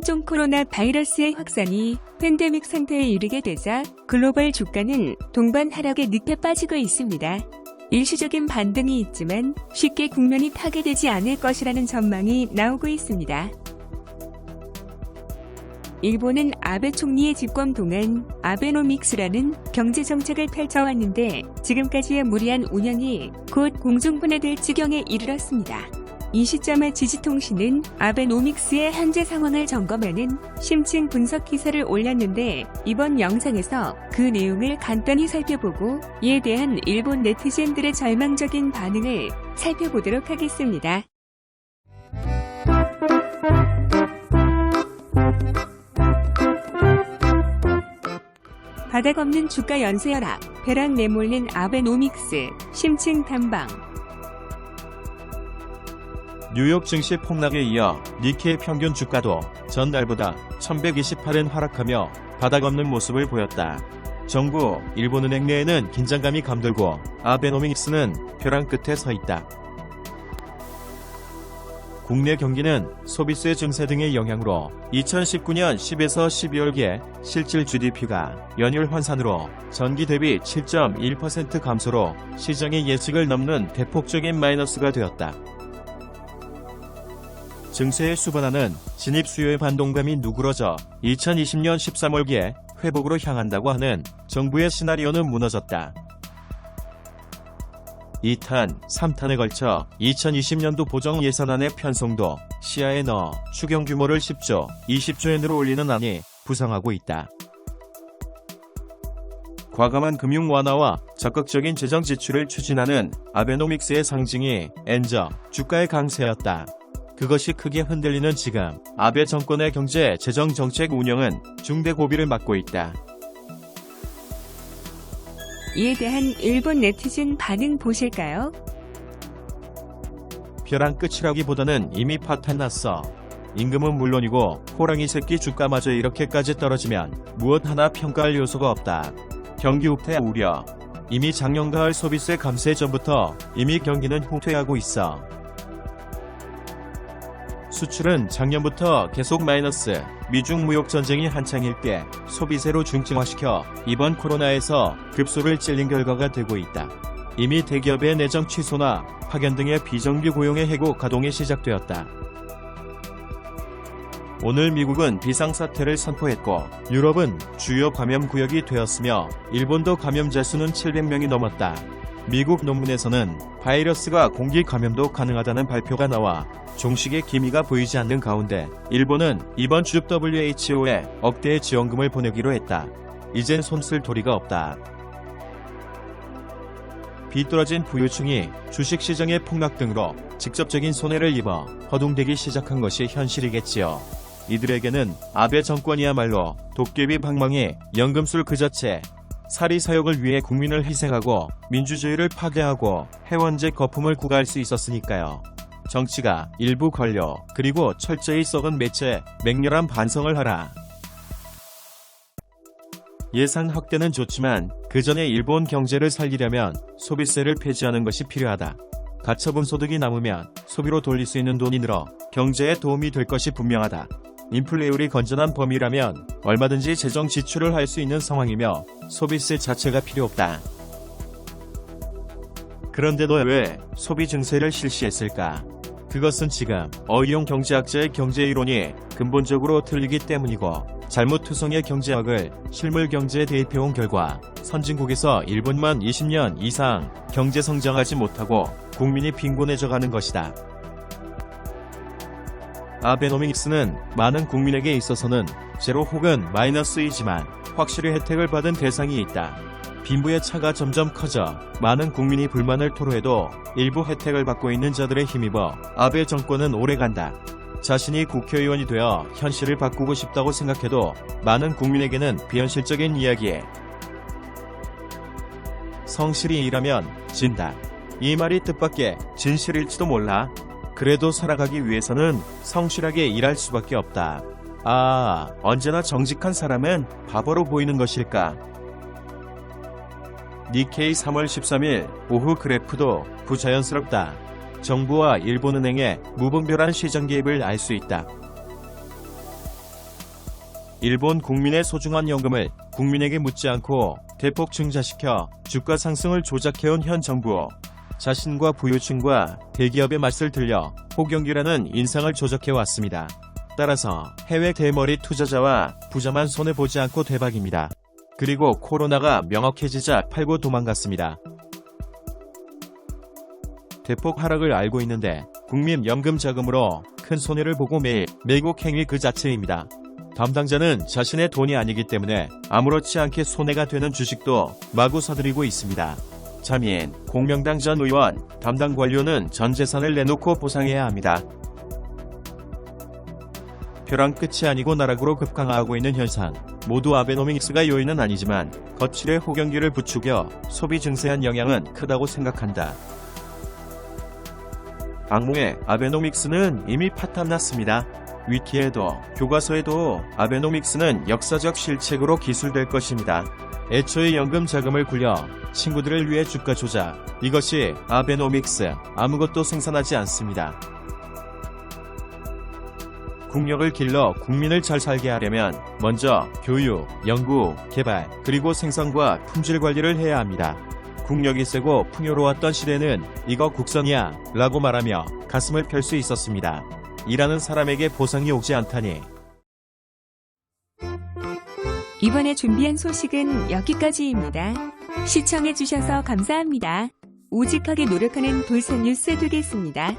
신종 코로나 바이러스의 확산이 팬데믹 상태에 이르게 되자 글로벌 주가는 동반 하락의 늪에 빠지고 있습니다. 일시적인 반등이 있지만 쉽게 국면이 파괴되지 않을 것이라는 전망이 나오고 있습니다. 일본은 아베 총리의 집권 동안 아베노믹스라는 경제 정책을 펼쳐왔는데 지금까지의 무리한 운영이 곧 공중분해될 지경에 이르렀습니다. 이 시점에 지지통신은 아베노믹스의 현재 상황을 점검하는 심층 분석 기사를 올렸는데 이번 영상에서 그 내용을 간단히 살펴보고 이에 대한 일본 네티즌들의 절망적인 반응을 살펴보도록 하겠습니다. 바닥 없는 주가 연쇄 혈압, 벼락 내몰린 아베노믹스, 심층 탐방, 뉴욕 증시 폭락에 이어 니케이 평균 주가도 전날보다 1128엔 하락하며 바닥 없는 모습을 보였다. 정부, 일본은행 내에는 긴장감이 감돌고 아베노믹스는 벼랑 끝에 서 있다. 국내 경기는 소비세 증세 등의 영향으로 2019년 10에서 12월기에 실질 GDP가 연율 환산으로 전기 대비 7.1% 감소로 시장의 예측을 넘는 대폭적인 마이너스가 되었다. 증세의 수반하는 진입 수요의 반동감이 누그러져 2020년 13월기에 회복으로 향한다고 하는 정부의 시나리오는 무너졌다. 2탄, 3탄에 걸쳐 2020년도 보정 예산안의 편성도 시야에 넣어 추경 규모를 10조, 20조엔으로 올리는 안이 부상하고 있다. 과감한 금융 완화와 적극적인 재정 지출을 추진하는 아베노믹스의 상징이 엔저, 주가의 강세였다. 그것이 크게 흔들리는 지금 아베 정권의 경제 재정 정책 운영은 중대 고비를 맞고 있다. 이에 대한 일본 네티즌 반응 보실까요? 벼랑 끝이라기보다는 이미 파탄 났어. 임금은 물론이고 호랑이 새끼 주가마저 이렇게까지 떨어지면 무엇 하나 평가할 요소가 없다. 경기 후퇴 우려. 이미 작년 가을 소비세 감세 전부터 이미 경기는 후퇴하고 있어. 수출은 작년부터 계속 마이너스, 미중 무역 전쟁이 한창일 때 소비세로 중증화시켜 이번 코로나에서 급소를 찔린 결과가 되고 있다. 이미 대기업의 내정 취소나 파견 등의 비정규 고용의 해고 가동이 시작되었다. 오늘 미국은 비상사태를 선포했고 유럽은 주요 감염 구역이 되었으며 일본도 감염자 수는 700명이 넘었다. 미국 논문에서는 바이러스가 공기 감염도 가능하다는 발표가 나와 종식의 기미가 보이지 않는 가운데 일본은 이번 주 WHO에 억대의 지원금을 보내기로 했다. 이젠 손쓸 도리가 없다. 비뚤어진 부유층이 주식시장의 폭락 등으로 직접적인 손해를 입어 허둥대기 시작한 것이 현실이겠지요. 이들에게는 아베 정권이야말로 도깨비 방망이 연금술 그 자체 사리 사욕을 위해 국민을 희생하고 민주주의를 파괴하고 해원제 거품을 구가할 수 있었으니까요. 정치가 일부 권력 그리고 철저히 썩은 매체 맹렬한 반성을 하라. 예산 확대는 좋지만 그 전에 일본 경제를 살리려면 소비세를 폐지하는 것이 필요하다. 가처분 소득이 남으면 소비로 돌릴 수 있는 돈이 늘어 경제에 도움이 될 것이 분명하다. 인플레율이 건전한 범위라면 얼마든지 재정 지출을 할 수 있는 상황이며 소비세 자체가 필요 없다. 그런데도 왜 소비 증세를 실시했을까? 그것은 지금 어이용 경제학자의 경제 이론이 근본적으로 틀리기 때문이고 잘못 투성의 경제학을 실물 경제에 대입해온 결과 선진국에서 일본만 20년 이상 경제 성장하지 못하고 국민이 빈곤해져 가는 것이다. 아베노믹스는 많은 국민에게 있어서는 제로 혹은 마이너스이지만 확실히 혜택을 받은 대상이 있다. 빈부의 차가 점점 커져 많은 국민이 불만을 토로해도 일부 혜택을 받고 있는 자들에 힘입어 아베 정권은 오래간다. 자신이 국회의원이 되어 현실을 바꾸고 싶다고 생각해도 많은 국민에게는 비현실적인 이야기에 성실히 일하면 진다. 이 말이 뜻밖의 진실일지도 몰라. 그래도 살아가기 위해서는 성실하게 일할 수밖에 없다. 아, 언제나 정직한 사람은 바보로 보이는 것일까? 니케이 3월 13일 오후 그래프도 부자연스럽다. 정부와 일본은행의 무분별한 시장 개입을 알 수 있다. 일본 국민의 소중한 연금을 국민에게 묻지 않고 대폭 증자시켜 주가 상승을 조작해온 현 정부. 자신과 부유층과 대기업의 맛을 들려 호경기라는 인상을 조작해왔습니다. 따라서 해외 대머리 투자자와 부자만 손해보지 않고 대박입니다. 그리고 코로나가 명확해지자 팔고 도망갔습니다. 대폭 하락을 알고 있는데 국민연금 자금으로 큰 손해를 보고 매일 매국 행위 그 자체입니다. 담당자는 자신의 돈이 아니기 때문에 아무렇지 않게 손해가 되는 주식도 마구 사들이고 있습니다. 자민, 공명당 전 의원, 담당 관료는 전 재산을 내놓고 보상해야 합니다. 벼랑 끝이 아니고 나락으로 급강하고 있는 현상. 모두 아베노믹스가 요인은 아니지만 거칠의 호경기를 부추겨 소비 증세한 영향은 크다고 생각한다. 악몽의 아베노믹스는 이미 파탄났습니다. 위키에도 교과서에도 아베노믹스는 역사적 실책으로 기술될 것입니다. 애초에 연금 자금을 굴려 친구들을 위해 주가 조작. 이것이 아베노믹스. 아무것도 생산하지 않습니다. 국력을 길러 국민을 잘 살게 하려면 먼저 교육, 연구, 개발, 그리고 생산과 품질 관리를 해야 합니다. 국력이 세고 풍요로웠던 시대는 이거 국선이야 라고 말하며 가슴을 펼 수 있었습니다. 일하는 사람에게 보상이 오지 않다니. 이번에 준비한 소식은 여기까지입니다. 시청해주셔서 감사합니다. 오직하게 노력하는 돌산 뉴스 되겠습니다.